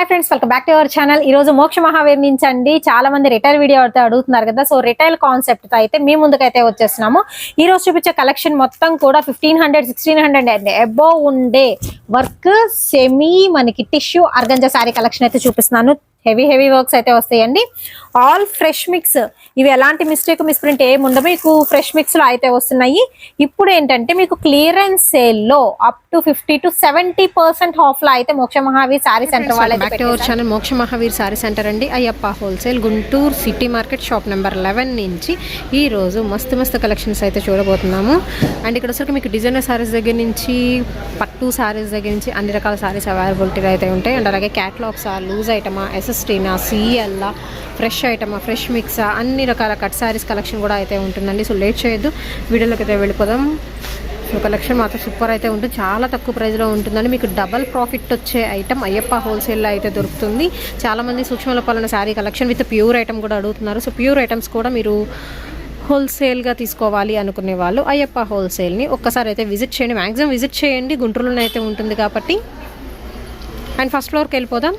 Hi friends welcome back to our channel ఈ రోజు మోక్ష మహావీర్ చాలా మంది రిటైల్ వీడియో అయితే అడుగుతున్నారు కదా. సో రిటైల్ కాన్సెప్ట్తో అయితే మీ ముందుకైతే వచ్చేస్తున్నాము. ఈ రోజు చూపించే కలెక్షన్ మొత్తం కూడా ఫిఫ్టీన్ హండ్రెడ్ సిక్స్టీన్ హండ్రెడ్ అండి అబో ఉండే వర్క్ సెమీ మనకి టిష్యూ అర్గంజా శారీ కలెక్షన్ అయితే చూపిస్తున్నాను. హెవీ హెవీ వర్క్స్ అయితే వస్తాయండి. ఆల్ ఫ్రెష్ మిక్స్ ఇవి ఎలాంటి మిస్టేక్ మిస్ప్రింట్ ఏమి ఉండవు. మీకు ఫ్రెష్ మిక్స్లో అయితే వస్తున్నాయి. ఇప్పుడు ఏంటంటే మీకు క్లియరెన్స్ సేల్లో up to fifty to seventy percent ఆఫ్లో అయితే మోక్ష మహావీర్ శారీ సెంటర్ వాళ్ళు ఛానల్ మోక్ష మహావీర్ సారీ సెంటర్ అండి. Ayyappa wholesale Guntur city market shop number eleven నుంచి ఈ రోజు మస్తు మస్తు కలెక్షన్స్ అయితే చూడబోతున్నాము. అండ్ ఇక్కడ వచ్చరికి మీకు డిజైనర్ సారీస్ దగ్గర నుంచి పట్టు సారీస్ దగ్గర నుంచి అన్ని రకాల సారీస్ అవైలబిలిటీ అయితే ఉంటాయి. అండ్ అలాగే క్యాటలాగ్స్ లూజ్ ఐటమా ఎస్ఎస్టీనా సీఎల్లా ఫ్రెష్ ఐటమ్ ఫ్రెష్ మిక్సా అన్ని రకాల కట్ సారీస్ కలెక్షన్ కూడా అయితే ఉంటుందండి. సో లేట్ చేయొద్దు. వీడియోలోకి అయితే వెళ్ళిపోదాం. సో కలెక్షన్ మాత్రం సూపర్ అయితే ఉంటుంది. చాలా తక్కువ ప్రైస్లో ఉంటుందండి. మీకు డబల్ ప్రాఫిట్ వచ్చే ఐటమ్ అయ్యప్ప హోల్సేల్లో అయితే దొరుకుతుంది. చాలామంది సూక్ష్మల పాలన sari collection with pure item కూడా అడుగుతున్నారు. సో ప్యూర్ ఐటమ్స్ కూడా మీరు హోల్సేల్గా తీసుకోవాలి అనుకునే వాళ్ళు అయ్యప్ప హోల్సేల్ని ఒక్కసారి అయితే విజిట్ చేయండి. మ్యాక్సిమం విజిట్ చేయండి. గుంటూరులోనే అయితే ఉంటుంది కాబట్టి. అండ్ ఫస్ట్ ఫ్లోర్కి వెళ్ళిపోదాం.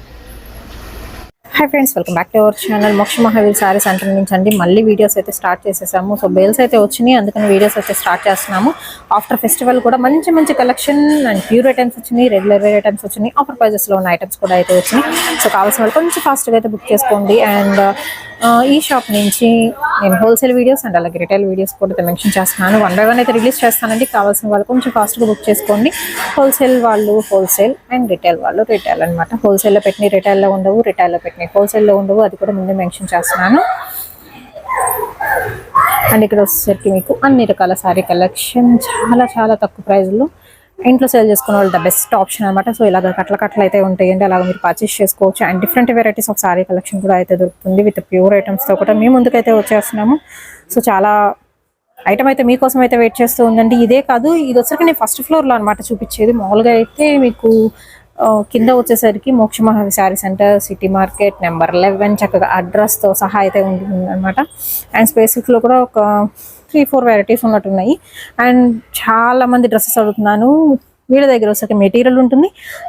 Hi friends welcome back to our channel Moksha Mahavir sari centre నుంచి అండి. మళ్ళీ వీడియోస్ అయితే స్టార్ట్ చేసేసాము. సో బేల్స్ అయితే వచ్చినాయి. అందుకని వీడియోస్ అయితే స్టార్ట్ చేస్తున్నాము. ఆఫ్టర్ ఫెస్టివల్ కూడా మంచి మంచి కలెక్షన్ అండ్ ప్యూర్ ఐటమ్స్ వచ్చినాయి. రెగ్యులర్ వేర్ ఐటమ్స్ వచ్చినాయి. ఆఫర్ ప్రైజెస్లో ఉన్న ఐటమ్స్ కూడా అయితే వచ్చినాయి. సో కావాల్సిన వాళ్ళు కొంచెం ఫాస్ట్గా అయితే బుక్ చేసుకోండి. అండ్ ఈ షాప్ నుంచి నేను హోల్సేల్ వీడియోస్ అండ్ అలాగే రిటైల్ వీడియోస్ కూడా అయితే మెన్షన్ చేస్తున్నాను. వన్ బై వన్ అయితే రిలీజ్ చేస్తానండి. కావాల్సిన వాళ్ళు కొంచెం ఫాస్ట్గా బుక్ చేసుకోండి. హోల్సేల్ వాళ్ళు హోల్సేల్ అండ్ రిటైల్ వాళ్ళు రిటైల్ అనమాట హోల్సేల్లో పెట్టిన రిటైల్లో ఉండవు రిటైల్లో పెట్టిన హోల్సేల్లో ఉండవు. అది కూడా ముందే మెన్షన్ చేస్తున్నాను. అండ్ ఇక్కడ వచ్చేసరికి మీకు అన్ని రకాల శారీ కలెక్షన్ చాలా చాలా తక్కువ ప్రైస్లో ఇంట్లో సేల్ చేసుకునే వాళ్ళు ద బెస్ట్ ఆప్షన్ అనమాట సో ఇలాగ కట్ల కట్టలు అయితే ఉంటాయండి. అలాగ మీరు పర్చేస్ చేసుకోవచ్చు. And different varieties of sari collection కూడా అయితే దొరుకుతుంది విత్ ప్యూర్ ఐటమ్స్తో కూడా. మేము ముందుకైతే వచ్చేస్తున్నాము. సో చాలా ఐటమ్ అయితే మీకోసం అయితే వెయిట్ చేస్తూ ఉందండి. ఇదే కాదు ఇది వచ్చరికి నేను ఫస్ట్ ఫ్లోర్లో అనమాట చూపించేది. మామూలుగా అయితే మీకు కింద వచ్చేసరికి Moksha Mahavir sari centre city market number eleven చక్కగా అడ్రస్తో సహా అయితే ఉంటుంది అనమాట అండ్ స్పేసిఫిక్లో కూడా ఒక త్రీ ఫోర్ వెరైటీస్ ఉన్నట్టున్నాయి. అండ్ చాలా మంది డ్రెస్సెస్ అడుగుతున్నాను. వీళ్ళ దగ్గర ఒకసారి మెటీరియల్ ఉంటుంది.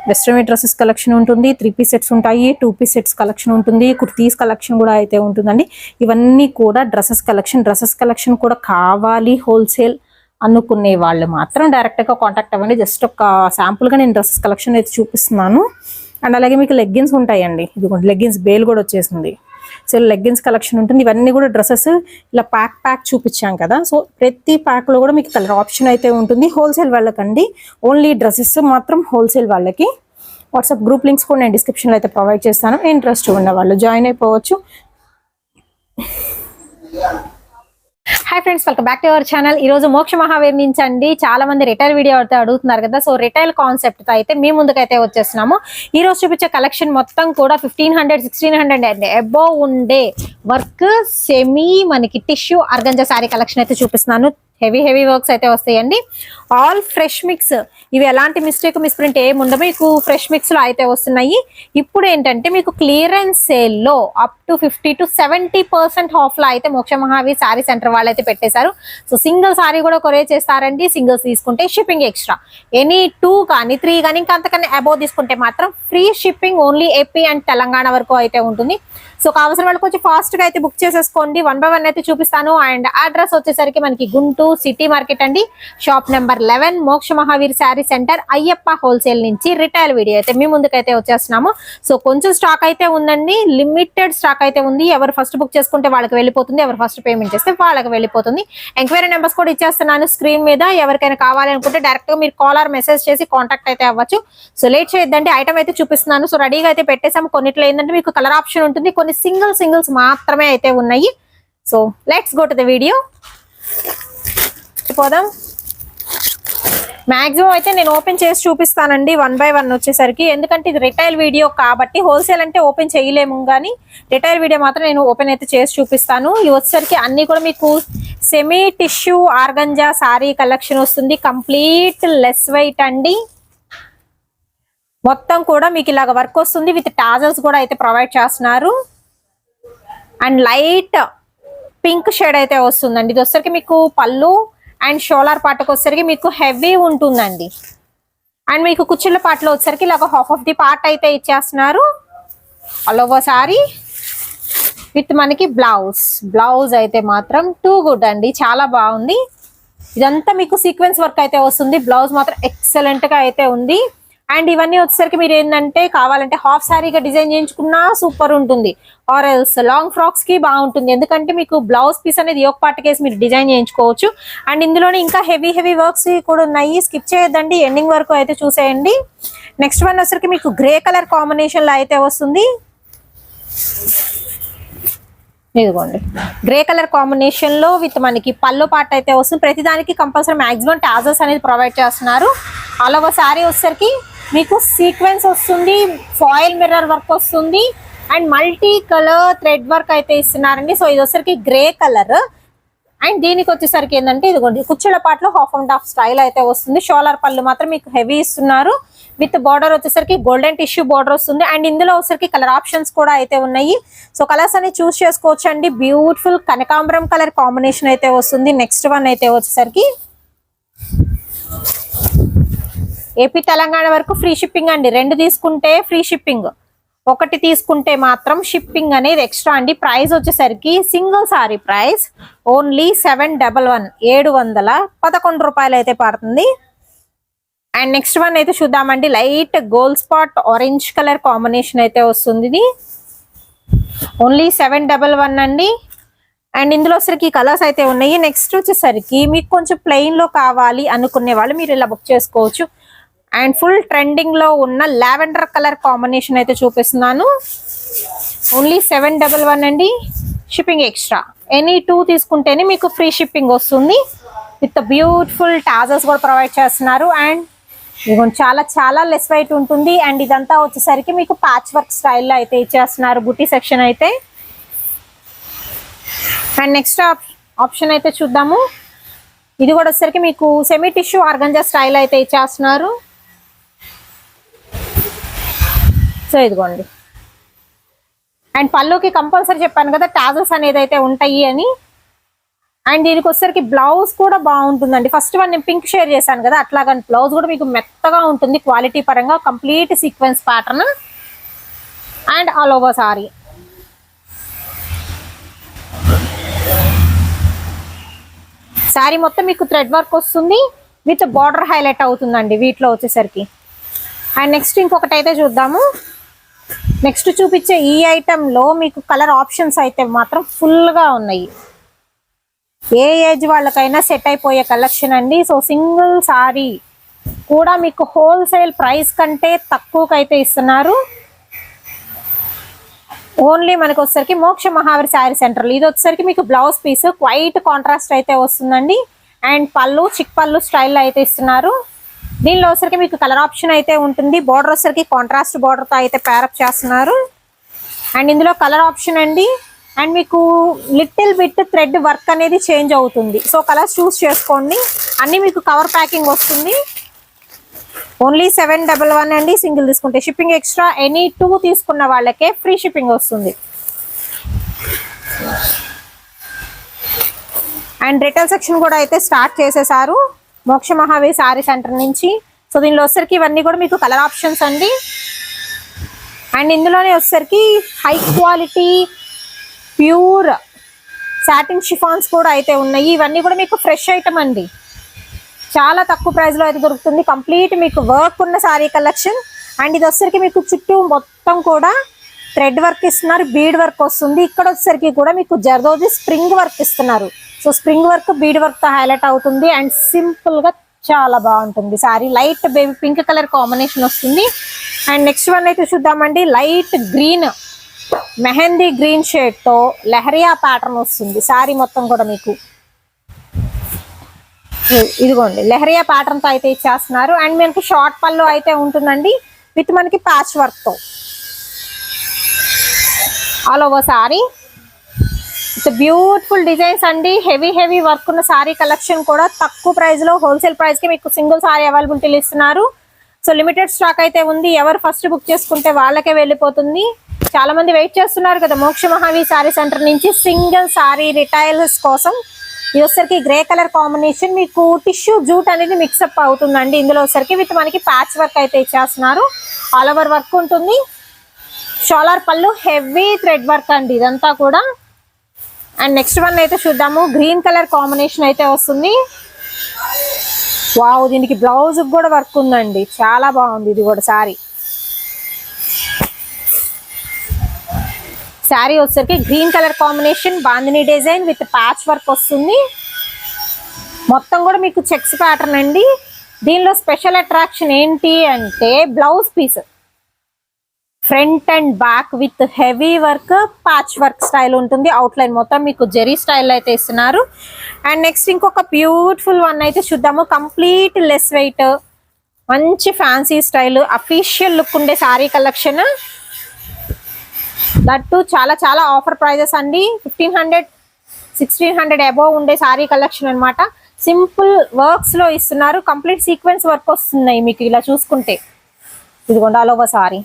వెస్ట్రన్ వేర్ డ్రెస్సెస్ కలెక్షన్ ఉంటుంది. త్రీ పీస్ సెట్స్ ఉంటాయి. టూ పీస్ సెట్స్ కలెక్షన్ ఉంటుంది. కుర్తీస్ కలెక్షన్ కూడా అయితే ఉంటుందండి. ఇవన్నీ కూడా డ్రెస్సెస్ కలెక్షన్ డ్రెస్సెస్ కలెక్షన్ కూడా కావాలి హోల్సేల్ అనుకునే వాళ్ళు మాత్రం డైరెక్ట్గా కాంటాక్ట్ అవ్వండి. జస్ట్ ఒక శాంపుల్గా నేను డ్రెస్సెస్ కలెక్షన్ అయితే చూపిస్తున్నాను. అండ్ అలాగే మీకు లెగ్గిన్స్ ఉంటాయండి. ఇది లెగ్గిన్స్ బేల్ కూడా వచ్చేసింది. సో లెగ్గిన్స్ కలెక్షన్ ఉంటుంది. ఇవన్నీ కూడా డ్రెస్సెస్ ఇలా ప్యాక్ ప్యాక్ చూపించాం కదా. సో ప్రతి ప్యాక్లో కూడా మీకు కలర్ ఆప్షన్ అయితే ఉంటుంది. హోల్సేల్ వాళ్ళకండి. ఓన్లీ డ్రెస్సెస్ మాత్రం హోల్సేల్ వాళ్ళకి. వాట్సాప్ గ్రూప్ లింక్స్ కూడా నేను డిస్క్రిప్షన్లో అయితే ప్రొవైడ్ చేస్తాను. ఇంట్రెస్ట్ ఉన్న వాళ్ళు జాయిన్ అయిపోవచ్చు. Hi friends welcome back to our channel ఈ రోజు మోక్ష మహావీర్ నుంచి అండి చాలా మంది రిటైల్ వీడియో అయితే అడుగుతున్నారు కదా. సో రిటైల్ కాన్సెప్ట్తో అయితే మీ ముందుకైతే వచ్చేస్తున్నాము. ఈ రోజు చూపించే కలెక్షన్ మొత్తం కూడా ఫిఫ్టీన్ హండ్రెడ్ సిక్స్టీన్ హండ్రెడ్ అండి. అబో ఉండే వర్క్ సెమీ మనకి టిష్యూ అర్గంజా శారీ కలెక్షన్ అయితే చూపిస్తున్నాను. హెవీ హెవీ వర్క్స్ అయితే వస్తాయండి. ఆల్ ఫ్రెష్ మిక్స్ ఇవి ఎలాంటి మిస్టేక్ మిస్ప్రింట్ ఏమి ఉండవు. మీకు ఫ్రెష్ మిక్స్లో అయితే వస్తున్నాయి. ఇప్పుడు ఏంటంటే మీకు క్లియరెన్స్ సేల్లో up to fifty to seventy percent ఆఫ్లో అయితే మోక్ష మహావీర్ శారీ సెంటర్ వాళ్ళు అయితే పెట్టేశారు. సో సింగిల్ శారీ కూడా కొరే చేస్తారండి. సింగిల్స్ తీసుకుంటే షిప్పింగ్ ఎక్స్ట్రా ఎనీ టూ కానీ త్రీ కానీ ఇంకా అంతకన్నా అబోవ్ తీసుకుంటే మాత్రం free shipping only AP and Telangana వరకు అయితే ఉంటుంది. సో కావాల్సిన వాళ్ళు కొంచెం ఫాస్ట్గా అయితే బుక్ చేసేసుకోండి. వన్ బై వన్ అయితే చూపిస్తాను. అండ్ అడ్రస్ వచ్చేసరికి మనకి గుంటూరు సిటీ మార్కెట్ అండి. Shop number eleven Moksha Mahaveer sari centre Ayyappa wholesale నుంచి రిటైల్ వీడియో అయితే మీ ముందుకైతే వచ్చేస్తున్నాము. సో కొంచెం స్టాక్ అయితే ఉందండి. లిమిటెడ్ స్టాక్ అయితే ఉంది. ఎవరు ఫస్ట్ బుక్ చేసుకుంటే వాళ్ళకి వెళ్ళిపోతుంది. ఎవరు ఫస్ట్ పేమెంట్ చేస్తే వాళ్ళకి వెళ్ళిపోతుంది. ఎంక్వైరీ నెంబర్స్ కూడా ఇచ్చేస్తున్నాను స్క్రీన్ మీద. ఎవరికైనా కావాలనుకుంటే డైరెక్ట్గా మీరు కాల్ ఆర్ మెసేజ్ చేసి కాంటాక్ట్ అయితే అవ్వచ్చు. సో లేట్ చేయొద్దండి. ఐటమ్ అయితే చూపిస్తున్నాను. సో రెడీగా అయితే పెట్టేసాము కొన్నిట్లో ఏంటంటే మీకు కలర్ ఆప్షన్ ఉంటుంది. కొన్ని సింగిల్ సింగిల్స్ మాత్రమే అయితే ఉన్నాయి. So let's go to the video పోదాం మాక్సిమం అయితే నేను ఓపెన్ చేసి చూపిస్తానండి వన్ బై వన్ వచ్చేసరికి. ఎందుకంటే ఇది రిటైల్ వీడియో కాబట్టి హోల్సేల్ అంటే ఓపెన్ చేయలేము కానీ రిటైల్ వీడియో మాత్రం నేను ఓపెన్ అయితే చేసి చూపిస్తాను. ఇవి వచ్చేసరికి అన్ని కూడా మీకు semi tissue organza sari collection వస్తుంది. కంప్లీట్ లెస్ వెయిట్ అండి. మొత్తం కూడా మీకు ఇలాగ వర్క్ వస్తుంది. విత్ టాజల్స్ కూడా అయితే ప్రొవైడ్ చేస్తున్నారు. అండ్ లైట్ పింక్ షేడ్ అయితే వస్తుందండి. ఇది వచ్చరికి మీకు పళ్ళు అండ్ షోలార్ పాటకు వచ్చరికి మీకు హెవీ ఉంటుందండి. అండ్ మీకు కుచ్చిళ్ళ పాటలో వచ్చరికి ఇలాగ హాఫ్ ఆఫ్ ది పార్ట్ అయితే ఇచ్చేస్తున్నారు. ఆల్ ఓవర్ సారీ విత్ మనకి బ్లౌజ్. బ్లౌజ్ అయితే మాత్రం టూ గుడ్ అండి. చాలా బాగుంది. ఇదంతా మీకు సీక్వెన్స్ వర్క్ అయితే వస్తుంది. బ్లౌజ్ మాత్రం ఎక్సలెంట్గా అయితే ఉంది. అండ్ ఇవన్నీ వచ్చేసరికి మీరు ఏంటంటే కావాలంటే హాఫ్ శారీగా డిజైన్ చేయించుకున్నా సూపర్ ఉంటుంది. ఆర్ ఎల్స్ లాంగ్ ఫ్రాక్స్కి బాగుంటుంది. ఎందుకంటే మీకు బ్లౌజ్ పీస్ అనేది ఒక పాటకేసి మీరు డిజైన్ చేయించుకోవచ్చు. అండ్ ఇందులోనే ఇంకా హెవీ హెవీ వర్క్స్ కూడా ఉన్నాయి. స్కిప్ చేయొద్దండి. ఎండింగ్ వరకు అయితే చూసేయండి. నెక్స్ట్ వన్ వచ్చరికి మీకు గ్రే కలర్ కాంబినేషన్లో అయితే వస్తుంది. ఇదిగోండి. గ్రే కలర్ కాంబినేషన్లో విత్ మనకి పళ్ళు పాట అయితే వస్తుంది. ప్రతిదానికి కంపల్సరీ మాక్సిమం టాజర్స్ అనేది ప్రొవైడ్ చేస్తున్నారు. ఆల్ ఒక శారీ వచ్చేసరికి మీకు సీక్వెన్స్ వస్తుంది ఫాయిల్ మిర్రర్ వర్క్ వస్తుంది and multi colour thread work అయితే ఇస్తున్నారండి. సో ఇది వచ్చేసరికి గ్రే కలర్ అండ్ దీనికి వచ్చేసరికి ఏంటంటే ఇదిగోండి కుచ్చుల పాటలో హాఫ్ అండ్ హాఫ్ స్టైల్ అయితే వస్తుంది. షోలర్ పళ్ళు మాత్రం మీకు హెవీ ఇస్తున్నారు. విత్ బార్డర్ వచ్చేసరికి గోల్డెన్ టిష్యూ బార్డర్ వస్తుంది. అండ్ ఇందులో వచ్చేసరికి కలర్ ఆప్షన్స్ కూడా అయితే ఉన్నాయి. సో కలర్స్ అన్ని చూస్ చేసుకోవచ్చు అండి బ్యూటిఫుల్ కనకాంబరం కలర్ కాంబినేషన్ అయితే వస్తుంది. నెక్స్ట్ వన్ అయితే వచ్చేసరికి ఏపీ తెలంగాణ వరకు ఫ్రీ షిప్పింగ్ అండి. రెండు తీసుకుంటే ఫ్రీ షిప్పింగ్. ఒకటి తీసుకుంటే మాత్రం షిప్పింగ్ అనేది ఎక్స్ట్రా అండి. ప్రైస్ వచ్చేసరికి single sari price only seven double one ఏడు వందల పదకొండు రూపాయలు అయితే పడుతుంది. అండ్ నెక్స్ట్ వన్ అయితే చూద్దామండి. Light gold spot orange colour combination అయితే వస్తుంది ఇది. ఓన్లీ సెవెన్ డబల్ వన్ అండి. అండ్ ఇందులో కలర్స్ అయితే ఉన్నాయి. నెక్స్ట్ వచ్చేసరికి మీకు కొంచెం ప్లెయిన్లో కావాలి అనుకునే వాళ్ళు మీరు ఇలా బుక్ చేసుకోవచ్చు. అండ్ ఫుల్ ట్రెండింగ్లో ఉన్న లావెండర్ కలర్ కాంబినేషన్ అయితే చూపిస్తున్నాను. ఓన్లీ సెవెన్ డబల్ వన్ అండి. Shipping extra. ఎనీ టూ తీసుకుంటేనే మీకు ఫ్రీ షిప్పింగ్ వస్తుంది. విత్ బ్యూటిఫుల్ టాజర్స్ కూడా ప్రొవైడ్ చేస్తున్నారు. అండ్ ఇదిగోండి చాలా చాలా లెస్ వైట్ ఉంటుంది. అండ్ ఇదంతా వచ్చేసరికి మీకు ప్యాచ్ వర్క్ స్టైల్లో అయితే ఇచ్చేస్తున్నారు బుట్టి సెక్షన్ అయితే. అండ్ నెక్స్ట్ ఆప్షన్ అయితే చూద్దాము. ఇది కూడా వచ్చేసరికి మీకు సెమీ టిష్యూ ఆర్గంజా స్టైల్ అయితే ఇచ్చేస్తున్నారు. సో ఇదిగోండి. అండ్ పళ్ళుకి కంపల్సరీ చెప్పాను కదా టాజల్స్ అనేది అయితే ఉంటాయి అని. అండ్ దీనికి వచ్చేసరికి బ్లౌజ్ కూడా బాగుంటుందండి. ఫస్ట్ వన్ నేను పింక్ షేర్ చేశాను కదా అట్లాగని బ్లౌజ్ కూడా మీకు మెత్తగా ఉంటుంది క్వాలిటీ పరంగా complete sequence pattern and all over sari sari మొత్తం మీకు థ్రెడ్ వర్క్ వస్తుంది విత్ బార్డర్ హైలైట్ అవుతుందండి వీటిలో వచ్చేసరికి. అండ్ నెక్స్ట్ ఇంకొకటి అయితే చూద్దాము. నెక్స్ట్ చూపించే ఈ ఐటెంలో మీకు కలర్ ఆప్షన్స్ అయితే మాత్రం ఫుల్గా ఉన్నాయి. ఏ ఏజ్ వాళ్ళకైనా సెట్ అయిపోయే కలెక్షన్ అండి. సో సింగిల్ సారీ కూడా మీకు హోల్సేల్ ప్రైస్ కంటే తక్కువకైతే ఇస్తున్నారు. ఓన్లీ మనకు వచ్చేసరికి మోక్ష మహావీర్ శారీ సెంటర్లు ఇది వచ్చేసరికి మీకు బ్లౌజ్ పీస్ క్వైట్ కాంట్రాస్ట్ అయితే వస్తుందండి. అండ్ పళ్ళు చిక్ పళ్ళు స్టైల్ అయితే ఇస్తున్నారు. దీనిలో వచ్చరికి మీకు కలర్ ఆప్షన్ అయితే ఉంటుంది. బార్డర్ వచ్చరికి కాంట్రాస్ట్ బార్డర్తో అయితే ప్యారప్ చేస్తున్నారు. అండ్ ఇందులో కలర్ ఆప్షన్ అండి. అండ్ మీకు లిటిల్ బిట్ థ్రెడ్ వర్క్ అనేది చేంజ్ అవుతుంది. సో కలర్స్ చూస్ చేసుకోండి. అన్ని మీకు కవర్ ప్యాకింగ్ వస్తుంది. ఓన్లీ సెవెన్ డబల్ వన్ అండి. సింగిల్ తీసుకుంటే షిప్పింగ్ ఎక్స్ట్రా ఎనీ టూ తీసుకున్న వాళ్ళకే ఫ్రీ షిప్పింగ్ వస్తుంది. అండ్ రిటైల్ సెక్షన్ కూడా అయితే స్టార్ట్ చేసేసారు. మోక్ష మహావీర్ శారీ సెంటర్ నుంచి. సో దీనిలో వచ్చరికి ఇవన్నీ కూడా మీకు కలర్ ఆప్షన్స్ అండి. అండ్ ఇందులోనే వచ్చేసరికి high quality pure satin chiffons కూడా అయితే ఉన్నాయి. ఇవన్నీ కూడా మీకు ఫ్రెష్ ఐటమ్ అండి. చాలా తక్కువ ప్రైస్లో అయితే దొరుకుతుంది. కంప్లీట్ మీకు వర్క్ ఉన్న శారీ కలెక్షన్. అండ్ ఇది వచ్చరికి మీకు చుట్టూ మొత్తం కూడా థ్రెడ్ వర్క్ ఇస్తున్నారు బీడ్ వర్క్ వస్తుంది. ఇక్కడ వచ్చేసరికి కూడా మీకు జర్దోజీ స్ప్రింగ్ వర్క్ ఇస్తున్నారు. సో స్ప్రింగ్ వర్క్ బీడ్ వర్క్తో హైలైట్ అవుతుంది అండ్ సింపుల్గా చాలా బాగుంటుంది. Sari light baby pink colour combination వస్తుంది. అండ్ నెక్స్ట్ వన్ అయితే చూద్దామండి. లైట్ గ్రీన్ మెహందీ గ్రీన్ షేడ్తో లెహరియా ప్యాటర్న్ వస్తుంది. సారీ మొత్తం కూడా మీకు. ఇదిగోండి లెహరియా ప్యాటర్న్తో అయితే ఇచ్చేస్తున్నారు. అండ్ మనకి షార్ట్ పళ్ళు అయితే ఉంటుందండి. విత్ మనకి ప్యాచ్ వర్క్తో. All over sari. It's beautiful designs అండి. హెవీ హెవీ వర్క్ ఉన్న సారీ కలెక్షన్ కూడా తక్కువ ప్రైస్లో హోల్సేల్ ప్రైస్కి మీకు సింగిల్ సారీ అవైలబిలిటీలు ఇస్తున్నారు. సో లిమిటెడ్ స్టాక్ అయితే ఉంది. ఎవరు ఫస్ట్ బుక్ చేసుకుంటే వాళ్ళకే వెళ్ళిపోతుంది. చాలా మంది వెయిట్ చేస్తున్నారు కదా మోక్ష మహావి సారీ సెంటర్ నుంచి సింగిల్ సారీ రిటైల్స్ కోసం. ఇది వచ్చరికి గ్రే కలర్ కాంబినేషన్ మీకు టిష్యూ జూట్ అనేది మిక్సప్ అవుతుందండి. ఇందులో వచ్చరికి విత్ మనకి ప్యాచ్ వర్క్ అయితే ఇచ్చేస్తున్నారు. ఆల్ ఓవర్ వర్క్ ఉంటుంది. షోలార్ పళ్ళు హెవీ థ్రెడ్ వర్క్ అండి ఇదంతా కూడా. అండ్ నెక్స్ట్ వన్ అయితే చూద్దాము. గ్రీన్ కలర్ కాంబినేషన్ అయితే వస్తుంది. వావ్ దీనికి బ్లౌజ్ కూడా వర్క్ ఉందండి. చాలా బాగుంది ఇది కూడా సారీ. శారీ వచ్చేసరికి green colour combination bandhani design with patch work వస్తుంది. మొత్తం కూడా మీకు చెక్స్ ప్యాటర్న్ అండి. దీనిలో స్పెషల్ అట్రాక్షన్ ఏంటి అంటే blouse piece. Front and back with heavy work patch work style ఉంటుంది. అవుట్ లైన్ మొత్తం మీకు జెరీ స్టైల్ అయితే ఇస్తున్నారు. అండ్ నెక్స్ట్ ఇంకొక బ్యూటిఫుల్ వన్ అయితే చూద్దాము. కంప్లీట్ లెస్ వెయిట్ మంచి ఫ్యాన్సీ స్టైల్ అఫీషియల్ లుక్ ఉండే శారీ కలెక్షన్ దట్టు చాలా చాలా ఆఫర్ ప్రైజెస్ అండి. Fifteen hundred sixteen hundred above ఉండే శారీ కలెక్షన్ అన్నమాట. సింపుల్ వర్క్స్లో ఇస్తున్నారు. కంప్లీట్ సీక్వెన్స్ వర్క్ వస్తున్నాయి మీకు ఇలా చూసుకుంటే. ఇదిగోండి all over sari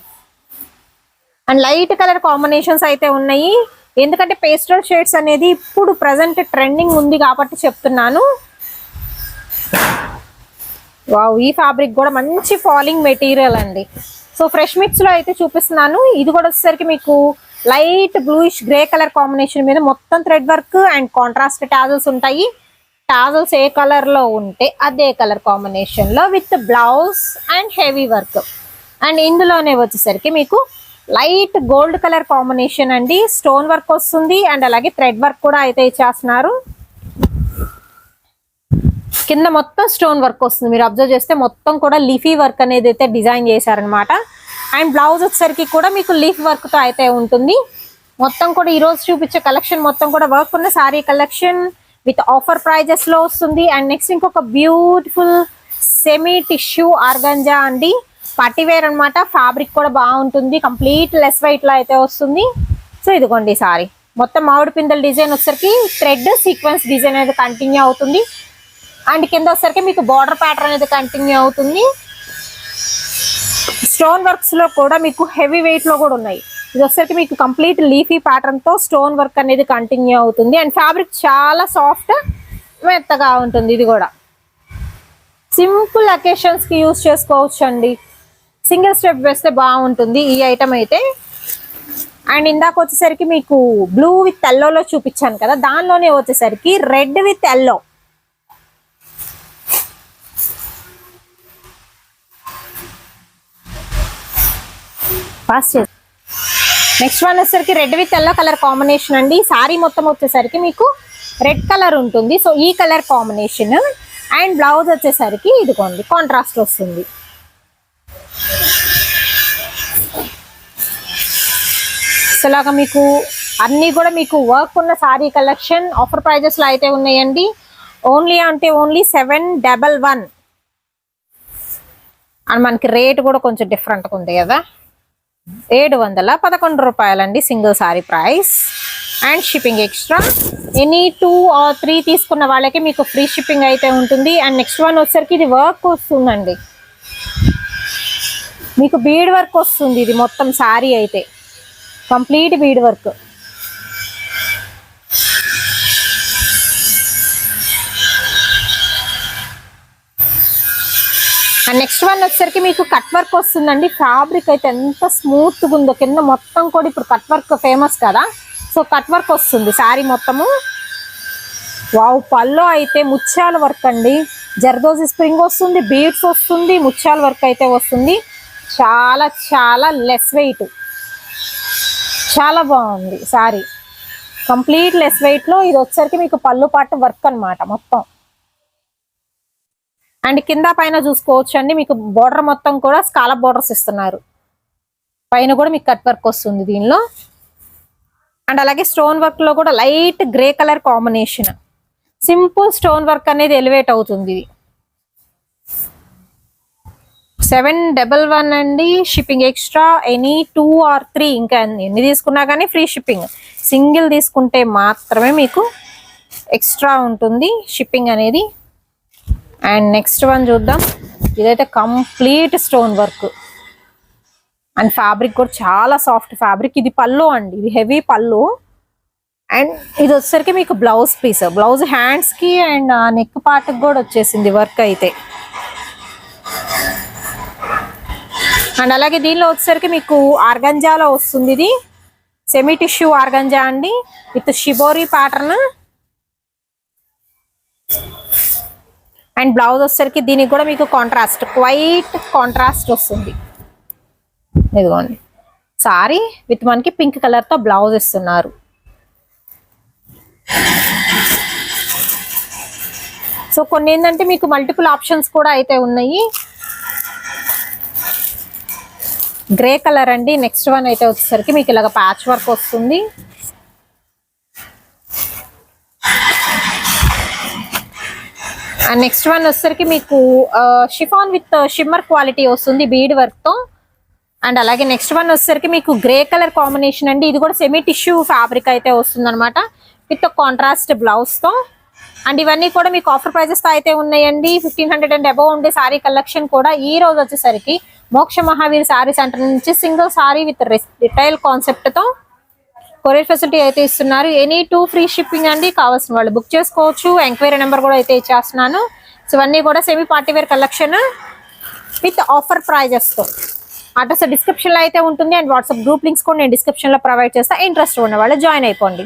and light colour combinations అయితే ఉన్నాయి. ఎందుకంటే పేస్టల్ షేడ్స్ అనేది ఇప్పుడు ప్రజెంట్ ట్రెండింగ్ ఉంది కాబట్టి చెప్తున్నాను. వావ్ ఈ ఫ్యాబ్రిక్ కూడా మంచి ఫాలింగ్ మెటీరియల్ అండి. సో ఫ్రెష్ మిక్స్లో అయితే చూపిస్తున్నాను. ఇది కూడా వచ్చేసరికి మీకు light bluish grey colour combination మీద మొత్తం thread work and contrast tassels ఉంటాయి. టాజల్స్ ఏ కలర్లో ఉంటే అదే కలర్ కాంబినేషన్లో with blouse and heavy work. And ఇందులోనే వచ్చేసరికి మీకు లైట్ గోల్డ్ కలర్ కాంబినేషన్ అండి. స్టోన్ వర్క్ వస్తుంది. అండ్ అలాగే థ్రెడ్ వర్క్ కూడా అయితే ఇచ్చేస్తున్నారు. కింద మొత్తం స్టోన్ వర్క్ వస్తుంది. మీరు అబ్జర్వ్ చేస్తే మొత్తం కూడా లీఫీ వర్క్ అనేది అయితే డిజైన్ చేశారనమాట అండ్ బ్లౌజ్ వచ్చేసరికి కూడా మీకు లీఫ్ వర్క్తో అయితే ఉంటుంది. మొత్తం కూడా ఈ రోజు చూపించే కలెక్షన్ మొత్తం కూడా వర్క్ ఉన్న శారీ కలెక్షన్ విత్ ఆఫర్ ప్రైజెస్లో వస్తుంది. అండ్ నెక్స్ట్ ఇంకొక బ్యూటిఫుల్ సెమీ టిష్యూ ఆర్గంజా అండి. పార్టీ వేర్ అనమాట ఫ్యాబ్రిక్ కూడా బాగుంటుంది. కంప్లీట్ లెస్ వైట్లో అయితే వస్తుంది. సో ఇదిగోండి సారీ. మొత్తం మామిడి పిందెల డిజైన్ వచ్చరికి థ్రెడ్ సీక్వెన్స్ డిజైన్ అనేది కంటిన్యూ అవుతుంది. అండ్ కింద వచ్చేసరికి మీకు బార్డర్ ప్యాటర్న్ అనేది కంటిన్యూ అవుతుంది. స్టోన్ వర్క్స్లో కూడా మీకు హెవీ వెయిట్లో కూడా ఉన్నాయి. ఇది వచ్చరికి మీకు కంప్లీట్ లీఫీ ప్యాటర్న్తో స్టోన్ వర్క్ అనేది కంటిన్యూ అవుతుంది. అండ్ ఫ్యాబ్రిక్ చాలా సాఫ్ట్ మెత్తగా ఉంటుంది ఇది కూడా. సింపుల్ అకేషన్స్కి యూస్ చేసుకోవచ్చు అండి సింగిల్ స్టెప్ వేస్తే బాగుంటుంది ఈ ఐటమ్ అయితే. అండ్ ఇందాక వచ్చేసరికి మీకు బ్లూ విత్ ఎల్లోలో చూపించాను కదా దానిలోనే వచ్చేసరికి రెడ్ విత్ ఎల్లో. పాస్ చేసి నెక్స్ట్ వన్ వచ్చేసరికి red with yellow colour combination అండి. సారీ మొత్తం వచ్చేసరికి మీకు రెడ్ కలర్ ఉంటుంది. సో ఈ కలర్ కాంబినేషన్. అండ్ బ్లౌజ్ వచ్చేసరికి ఇదిగోండి కాంట్రాస్ట్ వస్తుంది. సో మీకు అన్నీ కూడా మీకు వర్క్ ఉన్న సారీ కలెక్షన్ ఆఫర్ ప్రైజెస్లో అయితే ఉన్నాయండి. ఓన్లీ అంటే only seven double one and మనకి రేట్ కూడా కొంచెం డిఫరెంట్గా ఉంది కదా. ఏడు వందల పదకొండు రూపాయలండి single sari price and shipping extra any two or three తీసుకున్న వాళ్ళకి మీకు ఫ్రీ షిప్పింగ్ అయితే ఉంటుంది. అండ్ నెక్స్ట్ వన్ వచ్చేసరికి ఇది వర్క్ వస్తుందండి. మీకు బీడ్ వర్క్ వస్తుంది ఇది మొత్తం శారీ అయితే. Complete bead work. Next one వచ్చేసరికి మీకు కట్ వర్క్ వస్తుందండి. ఫ్యాబ్రిక్ అయితే ఎంత స్మూత్గా ఉందో కింద మొత్తం కూడా ఇప్పుడు కట్ వర్క్ ఫేమస్ కదా. సో కట్ వర్క్ వస్తుంది శారీ మొత్తము. వావ్ పల్లో అయితే ముత్యాల వర్క్ అండి. జర్దోసి స్ప్రింగ్ వస్తుంది బీడ్స్ వస్తుంది ముత్యాల వర్క్ అయితే వస్తుంది. చాలా చాలా లెస్ వెయిట్ చాలా బాగుంది సారీ. కంప్లీట్ లెస్ వెయిట్లో ఇది వచ్చేసరికి మీకు పళ్ళు పాటు వర్క్ అన్నమాట మొత్తం. అండ్ కింద పైన చూసుకోవచ్చు అండి మీకు బోర్డర్ మొత్తం కూడా స్కాలప్ బోర్డర్స్ ఇస్తున్నారు. పైన కూడా మీకు కట్ వర్క్ వస్తుంది దీనిలో. అండ్ అలాగే స్టోన్ వర్క్లో కూడా light grey colour combination simple stone work అనేది ఎలివేట్ అవుతుంది ఇది. సెవెన్ డబల్ వన్ అండి. Shipping extra any two or three ఇంకా ఎన్ని తీసుకున్నా కానీ ఫ్రీ షిప్పింగ్. సింగిల్ తీసుకుంటే మాత్రమే మీకు ఎక్స్ట్రా ఉంటుంది షిప్పింగ్ అనేది. అండ్ నెక్స్ట్ వన్ చూద్దాం. ఇదైతే complete stone work. And fabric కూడా చాలా సాఫ్ట్ ఫ్యాబ్రిక్. ఇది పళ్ళు అండి. ఇది హెవీ పళ్ళు. అండ్ ఇది వచ్చేసరికి మీకు బ్లౌజ్ పీస్. బ్లౌజ్ హ్యాండ్స్కి అండ్ నెక్ పార్ట్కి కూడా వచ్చేసింది వర్క్ అయితే. అండ్ అలాగే దీనిలో వచ్చేసరికి మీకు ఆర్గంజాలో వస్తుంది ఇది. సెమీ టిష్యూ ఆర్గంజా అండి. With shibori pattern and blouse వచ్చేసరికి దీనికి కూడా మీకు కాంట్రాస్ట్ క్వైట్ కాంట్రాస్ట్ వస్తుంది. ఇదిగోండి. సారీ విత్ మనకి పింక్ కలర్తో బ్లౌజ్ ఇస్తున్నారు. సో కొన్ని ఏంటంటే మీకు మల్టిపుల్ ఆప్షన్స్ కూడా అయితే ఉన్నాయి. గ్రే కలర్ అండి. నెక్స్ట్ వన్ అయితే వచ్చేసరికి మీకు ఇలాగ ప్యాచ్ వర్క్ వస్తుంది. అండ్ నెక్స్ట్ వన్ వచ్చేసరికి మీకు షిఫాన్ విత్ షిమ్మర్ క్వాలిటీ వస్తుంది బీడ్ వర్క్తో అండ్ అలాగే నెక్స్ట్ వన్ వచ్చేసరికి మీకు గ్రే కలర్ కాంబినేషన్ అండి. ఇది కూడా సెమీ టిష్యూ ఫ్యాబ్రిక్ అయితే వస్తుంది అనమాట విత్ కాంట్రాస్ట్ బ్లౌజ్తో అండ్ ఇవన్నీ కూడా మీకు ఆఫర్ ప్రైజెస్తో అయితే ఉన్నాయండి. ఫిఫ్టీన్ హండ్రెడ్ అండ్ అబౌవ్ ఉండే సారీ కలెక్షన్ కూడా ఈ రోజు వచ్చేసరికి మోక్ష మహావీర్ సారీ సెంటర్ నుంచి సింగిల్ సారీ విత్ రిటైల్ కాన్సెప్ట్తో కొరియర్ ఫెసిలిటీ అయితే ఇస్తున్నారు. ఎనీ టూ ఫ్రీ షిప్పింగ్ అండి కావాల్సిన వాళ్ళు బుక్ చేసుకోవచ్చు. ఎంక్వైరీ నెంబర్ కూడా అయితే ఇచ్చేస్తున్నాను. సో ఇవన్నీ కూడా semi party wear collection with offer ప్రైజెస్తో. Address డిస్క్రిప్షన్లో అయితే ఉంటుంది. అండ్ వాట్సాప్ గ్రూప్ లింక్స్ కూడా నేను డిస్క్రిప్షన్లో ప్రొవైడ్ చేస్తా. ఇంట్రెస్ట్ ఉన్న వాళ్ళు జాయిన్ అయిపోండి.